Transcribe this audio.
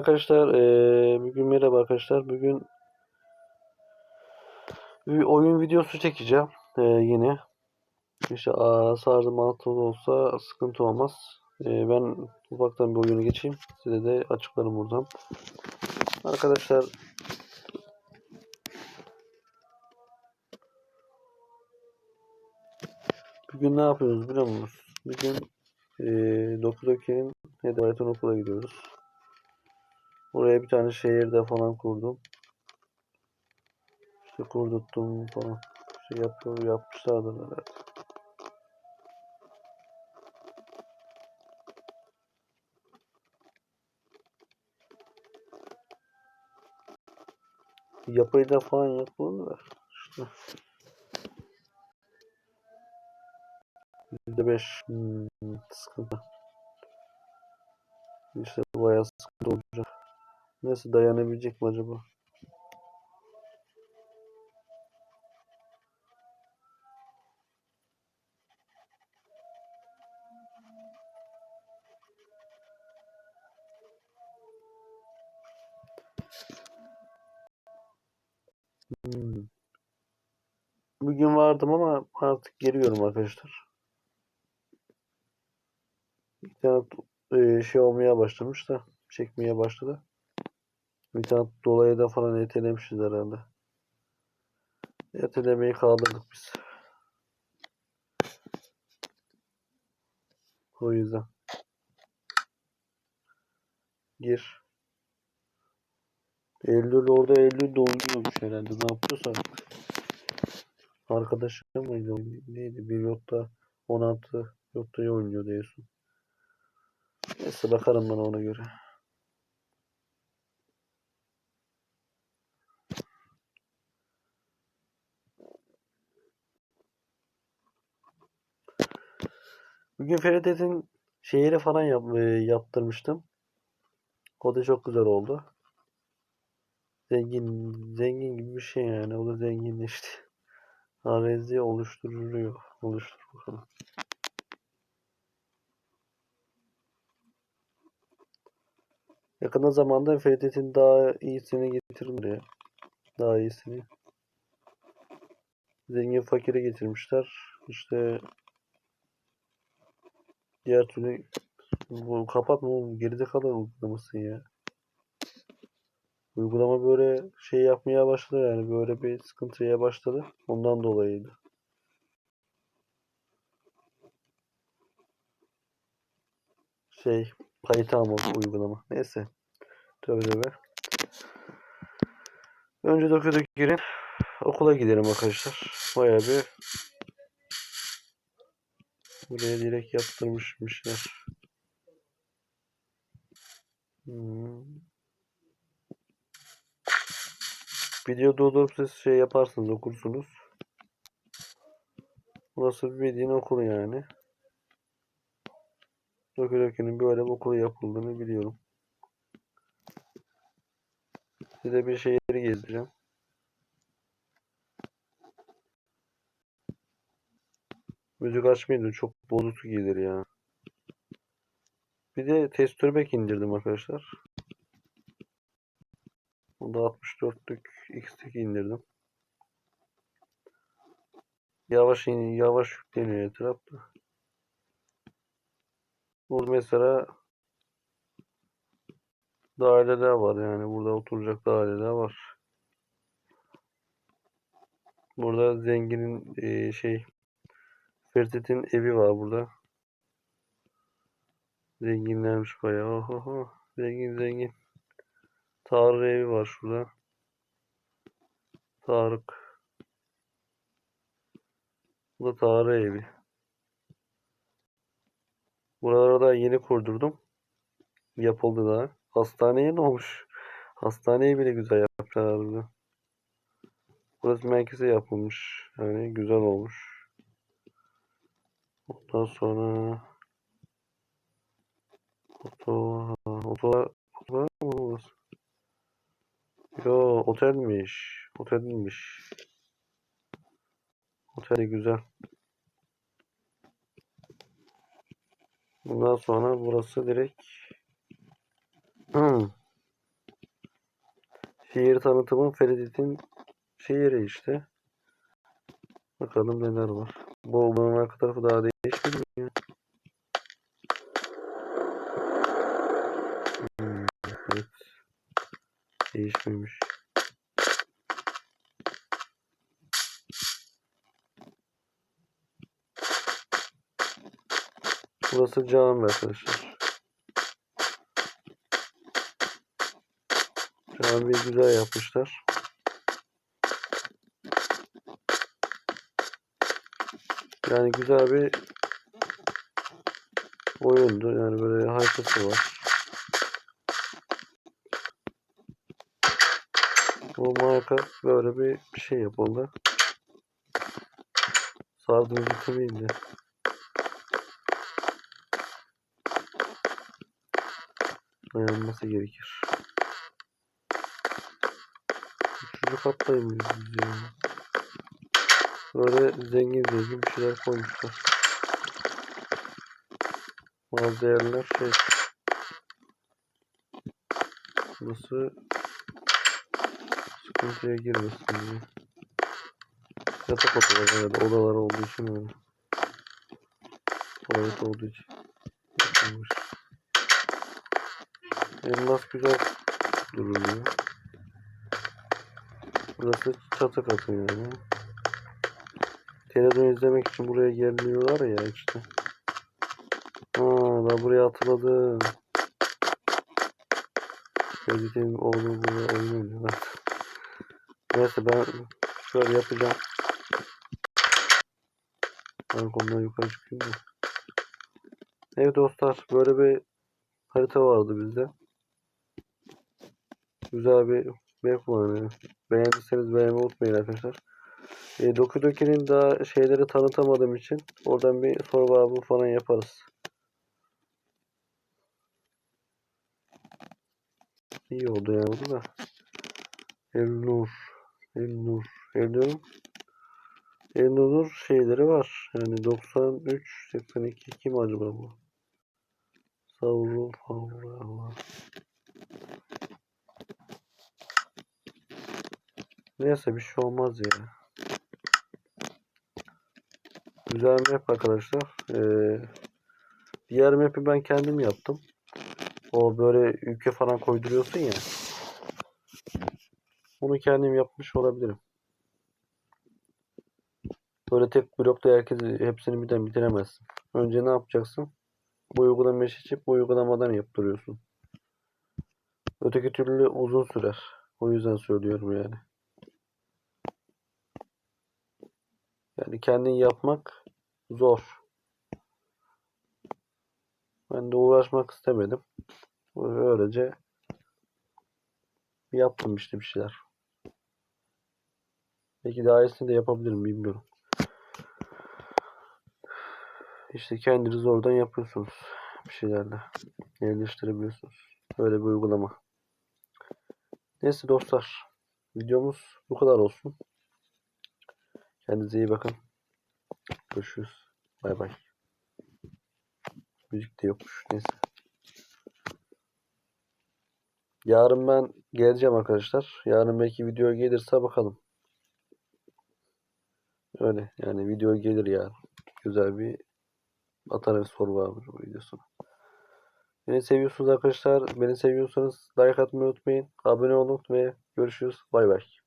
Arkadaşlar eee, bugün merhaba arkadaşlar. Bugün bir oyun videosu çekeceğim eee, yine. İşte sardı mantı olsa sıkıntı olmaz. Eee, ben ufaktan bir oyunu geçeyim. Size de açıklarım buradan. Arkadaşlar bugün ne yapıyoruz biliyor musunuz? Bugün eee Dokudoki'nin Hedayet'in okula gidiyoruz. Oraya bir tane şehirde falan kurdum. İşte kurdurttum falan. Şey yapıyor, yapmışlardır herhalde. Yapıyla falan yapılır da işte. Yüzde beş hmm, sıkıntı. İşte bayağı sıkıntı olacak. Nasıl dayanabilecek mi acaba? Hmm. Bugün vardım ama artık geliyorum arkadaşlar. İnternet e, şey olmaya başlamış da çekmeye başladı. İnternet dolayı da falan etelemişiz herhalde. Etelemeyi kaldırdık biz. O yüzden. Gir. Eylül orada Eylül dolmuyormuş herhalde. Ne yapıyorsa artık. Arkadaşım mıydı? Neydi? Bir yotta 16 yottayı oynuyordu en son. Neyse bakarım ben ona göre. Bugün Feridet'in şehri falan yap, e, yaptırmıştım. O da çok güzel oldu. Zengin, zengin gibi bir şey yani. O da zenginleşti. Arezi oluşturuyor. Oluştur bakalım. Yakın zamanda Feridet'in daha iyisini buraya. Daha iyisini. Zengin fakiri getirmişler. İşte diğer türlü bu kapatma oğlum. Gerizekalı uygulaması ya. Uygulama böyle şey yapmaya başladı yani böyle bir sıkıntıya başladı. Ondan dolayıydı. Şey kayıt almadı uygulama. Neyse. Tövbe tövbe. Önce dokuduk girin. Okula gidelim arkadaşlar. Bayağı bir buraya direkt yaptırmışmışlar. Hmm. Video durdurup siz şey yaparsınız okursunuz. Burası bir bildiğin okul yani. Dokudokinin böyle bir okulu yapıldığını biliyorum. Size bir şehri gezdireceğim. Müzik açmayın çok bozuk gelir ya. Bir de testürbek indirdim arkadaşlar. Onda 64'lük X'teki indirdim. Yavaş yavaş yükleniyor etrafta. Burada mesela daireler var yani burada oturacak daireler var. Burada zenginin eee, şey Feridet'in evi var burada. Zenginlermiş bayağı. Ohoho. Zengin zengin. Tarık evi var şurada. Tarık. Bu da Tarık evi. Buraları da yeni kurdurdum. Yapıldı daha. Hastaneye ne olmuş? Hastaneyi bile güzel yapmışlar burada. Burası merkeze yapılmış. Yani güzel olmuş. Ondan sonra oto oto oto mu burası? Yo otelmiş. Otel değilmiş. Otel de güzel. Bundan sonra burası direkt Hmm. Şehir tanıtımı Feridit'in şehri işte. Bakalım neler var. Bu bunun arka tarafı daha değişmedi mi ya? Hmm, evet. Değişmemiş. Burası cami arkadaşlar. Camiyi güzel yapmışlar. Yani güzel bir oyundu. Yani böyle haritası var. Bu marka böyle bir şey yapıldı. Sardığımız bitimiydi. Dayanması gerekir. Üçüncü kattayım biz ya. Böyle zengin zengin bir şeyler koymuşlar. Bazı yerler şey Burası sıkıntıya girmesin diye. Yatak odaları evet odalar olduğu için öyle. Tuvalet olduğu için. Yapılmış. Elmas güzel duruyor. Burası çatı katı yani. Televizyon izlemek için buraya geliyorlar ya işte. Ben buraya hatırladım. Edit'in oğlu burada oyun oynuyorlar. Neyse ben şöyle yapacağım. Balkondan yukarı çıkayım da. Evet dostlar böyle bir harita vardı bizde. Güzel bir map var. Beğendiyseniz beğenmeyi unutmayın arkadaşlar. E, Dokidoki'nin daha şeyleri tanıtamadığım için oradan bir soru cevabı falan yaparız. İyi oldu ya bu da. Elnur. Elnur. Elnur. Elnur şeyleri var. Yani 93, 82 kim acaba bu? Savrul Allah. Neyse bir şey olmaz ya. Güzel map arkadaşlar. Ee, diğer map'i ben kendim yaptım. O böyle ülke falan koyduruyorsun ya. Onu kendim yapmış olabilirim. Böyle tek blokta herkesi hepsini birden bitiremezsin. Önce ne yapacaksın? Bu uygulamayı seçip bu uygulamadan yaptırıyorsun. Öteki türlü uzun sürer. O yüzden söylüyorum yani. Yani kendin yapmak zor. Ben de uğraşmak istemedim. Öylece yaptım işte bir şeyler. Belki daha iyisini de yapabilirim bilmiyorum. İşte kendiniz oradan yapıyorsunuz bir şeylerle. Yerleştirebiliyorsunuz. Öyle bir uygulama. Neyse dostlar. Videomuz bu kadar olsun. Kendinize iyi bakın. Görüşürüz. Bay bay. Müzik de yokmuş. Neyse. Yarın ben geleceğim arkadaşlar. Yarın belki video gelirse bakalım. Öyle yani video gelir yarın. Güzel bir atarım soru var bu videosuna. Beni seviyorsunuz arkadaşlar. Beni seviyorsanız like atmayı unutmayın. Abone olun ve görüşürüz. Bay bay.